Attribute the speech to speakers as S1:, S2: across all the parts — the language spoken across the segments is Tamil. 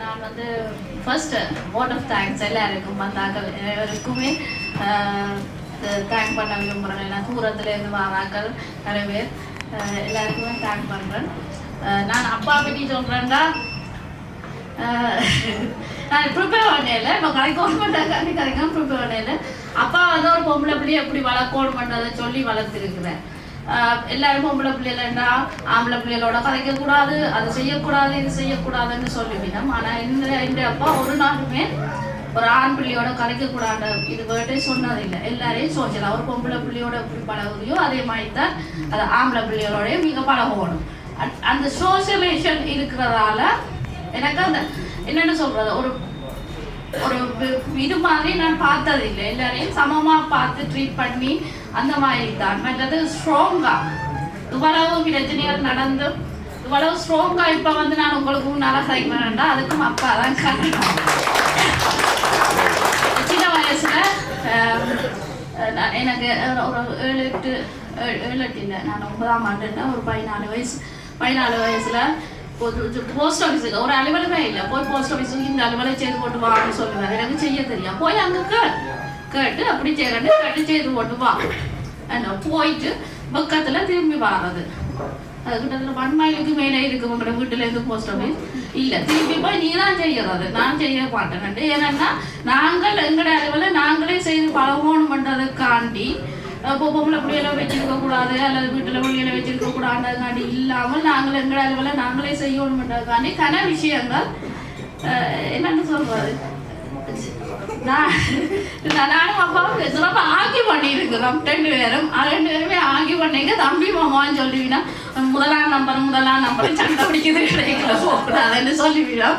S1: நான் வந்து ஃபர்ஸ்ட் வேர்ட் ஆஃப் தேங்க்ஸ் எல்லாருக்கும் வந்தாங்க. எல்லாருக்குமே தேங்க் பண்ண விரும்புகிறேன் ஏன்னா தூரத்துலேருந்து வராக்கள் நிறைய பேர். எல்லாருக்குமே தேங்க் பண்ணுறேன் நான் அப்பா பற்றி சொல்கிறேன்டா நான் ப்ரிப்பேர் பண்ணல இப்போ கலைக்கோன் பண்ணுறதுக்காண்டி கலைக்காம ப்ரிப்பேர் பண்ணல அப்பா வந்து ஒரு பொம்பளை எப்படி எப்படி வளர்க்கணும் பண்ணுறதை சொல்லி வளர்த்துருக்குறேன். எல்லாரும் பொம்பளை பிள்ளைகளா ஆம்பளை பிள்ளைகளோட கதைக்க கூடாது அது செய்யக்கூடாது இது செய்யக்கூடாதுன்னு சொல்லிவிடும் ஆனா இந்த இந்த அப்பா ஒரு நாளுமே ஒரு ஆண் பிள்ளையோட கதைக்க கூடாது இது வேட்டே சொன்னதில்லை. எல்லாரையும் சொல்லலாம் ஒரு பொம்பளை பிள்ளையோட எப்படி பழகுதையோ அதே மாதிரி தான் அது ஆம்பளை பிள்ளைகளோடய மிக பழகணும். அந்த சோசியலைசேஷன் இருக்கிறதால எனக்கு அந்த என்னென்ன சொல்றது? ஒரு ஒரு இது மாதிரி நான் பார்த்தது இல்லை எல்லாரையும் சமமா பார்த்து ட்ரீட் பண்ணி அந்த மாதிரி தான் மற்றது ஸ்ட்ராங்கா இவ்வளவு பிரச்சனைகள் நடந்து இவ்வளவு ஸ்ட்ராங்கா இப்ப வந்து நான் உங்களுக்கு முன்னால சைக்கிறேன்டா அதுக்கும் அப்பா தான் காரணம். சின்ன வயசுல நான் எனக்கு ஒரு ஏழு எட்டு ஏழு ஏழு எட்டு இல்லை நான் ஒன்பதாம் ஆண்டுன்னா ஒரு பதினாலு வயசு பதினாலு வயசுல போஸ்ட் ஆஃபீஸுக்கு ஒரு அலுவலகமே இல்லை. போய் போஸ்ட் ஆஃபீஸுக்கு இந்த அலுவலகம் செய்து போட்டு வான்னு சொல்லுவாங்க எனக்கு செய்ய தெரியும். போய் அங்க கேள். கேட்டு அப்படி செய்யறது கேட்டு செய்து போட்டு வா. போயிட்டு பக்கத்துல திரும்பி வாரது அது கிட்டத்தட்ட ஒன் மைலுக்கு மேலே இருக்கு உங்களோட வீட்டுல இருந்து போஸ்ட் ஆஃபீஸ் இல்ல திருப்பி போய் நீ தான் செய்யறது. நான் செய்ய மாட்டேன். ஏன்னா நாங்கள் எங்கட அளவுல நாங்களே செய்து பழகணும் பண்ணுறதுக்காண்டி இப்போ பொம்பளை பிள்ளைகளை வச்சிருக்க கூடாது அல்லது வீட்டுல பிள்ளைகளை வச்சிருக்க கூடாதுக்காண்டி இல்லாமல் நாங்கள் எங்கள் அளவில் நாங்களே செய்யணும் பண்றதுக்காண்டி கன விஷயங்கள். என்னன்னு சொல்றது? நான் நானும் அப்பாவும் சிறப்பா பண்ணியிருக்கிறோம் ரெண்டு பேரும். ரெண்டு பேருமே ஆகி பண்ணீங்க தம்பி மாமான்னு சொல்லுவீங்கன்னா முதலாம் நம்பர் முதலாம் நம்பர் சண்டை பிடிக்குது கிடைக்கல போகக்கூடாதுன்னு சொல்லிவிடும்.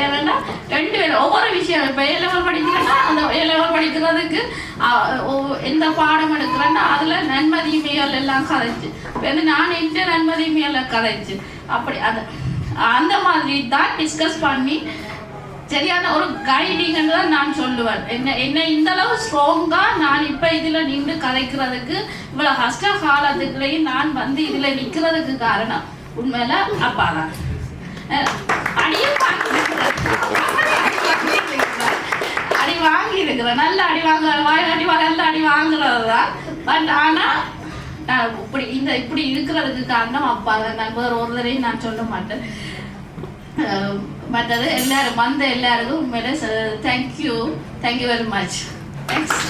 S1: ஏன்னா ரெண்டு பேரும் ஒவ்வொரு விஷயம் இப்போ ஏ லெவல் படிக்கிறேன்னா அந்த ஏ லெவல் படிக்கிறதுக்கு எந்த பாடம் எடுக்கிறேன்னா அதில் நன்மதி மேல் எல்லாம் கதைச்சு. வந்து நான் எந்த நன்மதி மேல கதைச்சு. அப்படி அது அந்த மாதிரி தான் டிஸ்கஸ் பண்ணி சரியான ஒரு கைடிங்னு தான் நான் சொல்லுவேன். என்ன என்ன இந்த அளவு ஸ்ட்ராங்கா நான் இப்ப இதுல நின்று கதைக்கிறதுக்கு இவ்வளவு கஷ்ட காலத்துக்குள்ளேயும் நான் வந்து இதுல நிக்கிறதுக்கு காரணம் உண்மையில அப்பா தான் அடியும் இருக்கிறேன் நல்ல அடி வாங்குற வாய் அடி நல்ல அடி வாங்குறது தான் பட் ஆனா நான் இப்படி இந்த இப்படி இருக்கிறதுக்கு காரணம் அப்பா தான். நான் வேற ஒருத்தரையும் நான் சொல்ல மாட்டேன். மற்றது எல்லாரும் வந்த எல்லாருக்கும் உண்மையில thank you thank you very much thanks